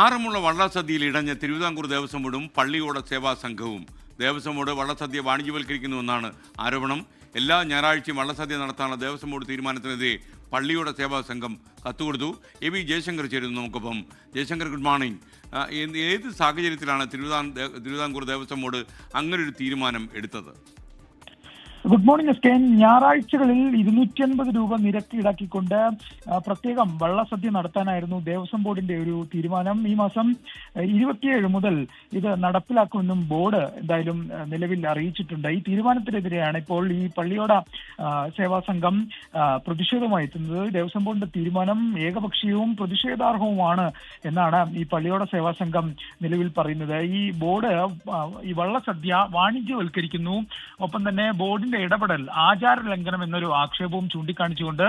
ആറന്മുള വള്ളസദ്യയിൽ ഇടഞ്ഞ തിരുവിതാംകൂർ ദേവസ്വം ബോർഡും പള്ളിയോട സേവാ സംഘവും. ദേവസ്വം ബോർഡ് വള്ളസദ്യ വാണിജ്യവൽക്കരിക്കുന്നുവെന്നാണ് ആരോപണം. എല്ലാ ഞായറാഴ്ചയും വള്ളസദ്യ നടത്താനുള്ള ദേവസ്വം ബോർഡ് തീരുമാനത്തിനെതിരെ പള്ളിയോട സേവാ സംഘം കത്തുകൊടുത്തു. എ വി ജയശങ്കർ ചേരുന്നു നമുക്കൊപ്പം. Jayashankar good morning. ഏത് സാഹചര്യത്തിലാണ് തിരുവിതാം തിരുവിതാംകൂർ ദേവസ്വം ബോർഡ് അങ്ങനൊരു തീരുമാനം എടുത്തത്? ഗുഡ് മോർണിംഗ് എസ് കെ ഞായറാഴ്ചകളിൽ ഇരുന്നൂറ്റി അൻപത് രൂപ നിരക്ക് ഈടാക്കിക്കൊണ്ട് പ്രത്യേകം വള്ളസദ്യ നടത്താനായിരുന്നു ദേവസ്വം ബോർഡിന്റെ ഒരു തീരുമാനം. ഈ മാസം ഇരുപത്തിയേഴ് മുതൽ ഇത് നടപ്പിലാക്കുമെന്നും ബോർഡ് എന്തായാലും നിലവിൽ അറിയിച്ചിട്ടുണ്ട്. ഈ തീരുമാനത്തിനെതിരെയാണ് ഇപ്പോൾ ഈ പള്ളിയോട സേവാ സംഘം പ്രതിഷേധമായി എത്തുന്നത്. ദേവസ്വം ബോർഡിന്റെ തീരുമാനം ഏകപക്ഷീയവും പ്രതിഷേധാർഹവുമാണ് എന്നാണ് ഈ പള്ളിയോട സേവാ സംഘം നിലവിൽ പറയുന്നത്. ഈ ബോർഡ് ഈ വള്ളസദ്യ വാണിജ്യവൽക്കരിക്കുന്നു. ഒപ്പം തന്നെ ബോർഡിന്റെ ഇടപെടൽ ആചാര ലംഘനം എന്നൊരു ആക്ഷേപവും ചൂണ്ടിക്കാണിച്ചുകൊണ്ട്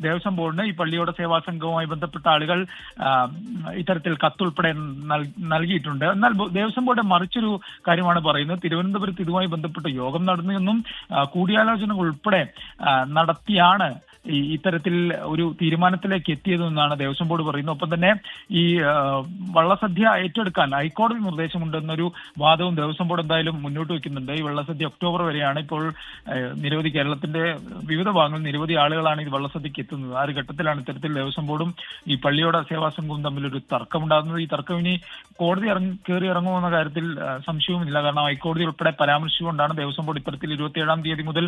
ദേവസ്വം ബോർഡിന് ഈ പള്ളിയോട സേവാ സംഘവുമായി ബന്ധപ്പെട്ട ആളുകൾ ഇത്തരത്തിൽ കത്തുൾപ്പെടെ നൽ- നൽകിയിട്ടുണ്ട്. എന്നാൽ ദേവസ്വം ബോർഡ് മറിച്ചൊരു കാര്യമാണ് പറയുന്നത്. തിരുവനന്തപുരത്ത് ഇതുമായി ബന്ധപ്പെട്ട യോഗം നടന്നു എന്നും കൂടിയാലോചനകൾ ഉൾപ്പെടെ നടത്തിയാണ് ഈ ഇത്തരത്തിൽ ഒരു തീരുമാനത്തിലേക്ക് എത്തിയതെന്നാണ് ദേവസ്വം ബോർഡ് പറയുന്നത്. ഒപ്പം തന്നെ ഈ വള്ളസദ്യ ഏറ്റെടുക്കാൻ ഹൈക്കോടതി നിർദ്ദേശമുണ്ടെന്നൊരു വാദവും ദേവസ്വം ബോർഡ് എന്തായാലും മുന്നോട്ട് വെക്കുന്നുണ്ട്. ഈ വള്ളസദ്യ ഒക്ടോബർ വരെയാണ് ഇപ്പോൾ നിരവധി കേരളത്തിന്റെ വിവിധ ഭാഗങ്ങളിൽ നിരവധി ആളുകളാണ് ഈ വള്ളസദ്യക്ക് എത്തുന്നത്. ആ ഒരു ഘട്ടത്തിലാണ് ഇത്തരത്തിൽ ദേവസ്വം ബോർഡും ഈ പള്ളിയോട സേവാ സംഘവും തമ്മിലൊരു തർക്കമുണ്ടാകുന്നത്. ഈ തർക്കം ഇനി കോടതി കയറി ഇറങ്ങുമെന്ന കാര്യത്തിൽ സംശയവുമില്ല. കാരണം ഹൈക്കോടതി ഉൾപ്പെടെ പരാമർശിച്ചുകൊണ്ടാണ് ദേവസ്വം ബോർഡ് ഇത്തരത്തിൽ ഇരുപത്തിയേഴാം തീയതി മുതൽ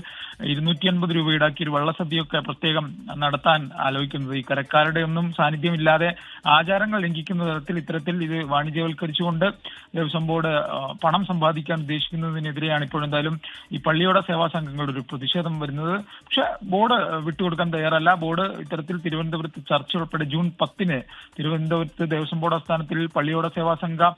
ഇരുന്നൂറ്റി അൻപത് രൂപ ഈടാക്കി ഒരു വള്ളസദ്യയൊക്കെ പ്രത്യേകം നടത്താൻ ആലോചിക്കുന്നത്. ഈ കരക്കാരുടെ ഒന്നും സാന്നിധ്യമില്ലാതെ ആചാരങ്ങൾ ലംഘിക്കുന്ന തരത്തിൽ ഇത്തരത്തിൽ ഇത് വാണിജ്യവൽക്കരിച്ചുകൊണ്ട് ദേവസ്വം ബോർഡ് പണം സമ്പാദിക്കാൻ ഉദ്ദേശിക്കുന്നതിനെതിരെയാണ് ഇപ്പോൾ എന്തായാലും ഈ പള്ളിയോട സേവാ സംഘങ്ങളുടെ ഒരു പ്രതിഷേധം വരുന്നത്. പക്ഷെ ബോർഡ് വിട്ടുകൊടുക്കാൻ തയ്യാറല്ല. ബോർഡ് ഇത്തരത്തിൽ തിരുവനന്തപുരത്ത് ചർച്ച ഉൾപ്പെടെ ജൂൺ പത്തിന് തിരുവനന്തപുരത്ത് ദേവസ്വം ബോർഡ് ആസ്ഥാനത്തിൽ പള്ളിയോട സേവാ സംഘ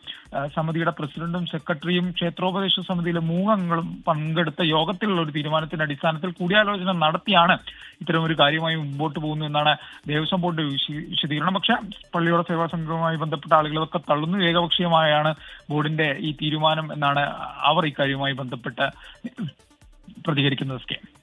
സമിതിയുടെ പ്രസിഡന്റും സെക്രട്ടറിയും ക്ഷേത്രോപദേശ സമിതിയിലെ മൂന്നംഗങ്ങളും പങ്കെടുത്ത യോഗത്തിലുള്ള ഒരു തീരുമാനത്തിന്റെ അടിസ്ഥാനത്തിൽ കൂടിയാലോചന നടത്തിയാണ് ഇത്തരം ഒരു കാര്യമായി മുമ്പോട്ട് പോകുന്നു എന്നാണ് ദേവസ്വം ബോർഡ് വിശ- വിശദീകരണം. പക്ഷെ പള്ളിയോട സേവാ സംഘവുമായി ബന്ധപ്പെട്ട ആളുകളൊക്കെ തള്ളുന്നു. ഏകപക്ഷീയമായാണ് ബോർഡിന്റെ ഈ തീരുമാനം എന്നാണ് അവർ ഇക്കാര്യവുമായി ബന്ധപ്പെട്ട് പ്രതികരിക്കുന്നത് സ്കെ.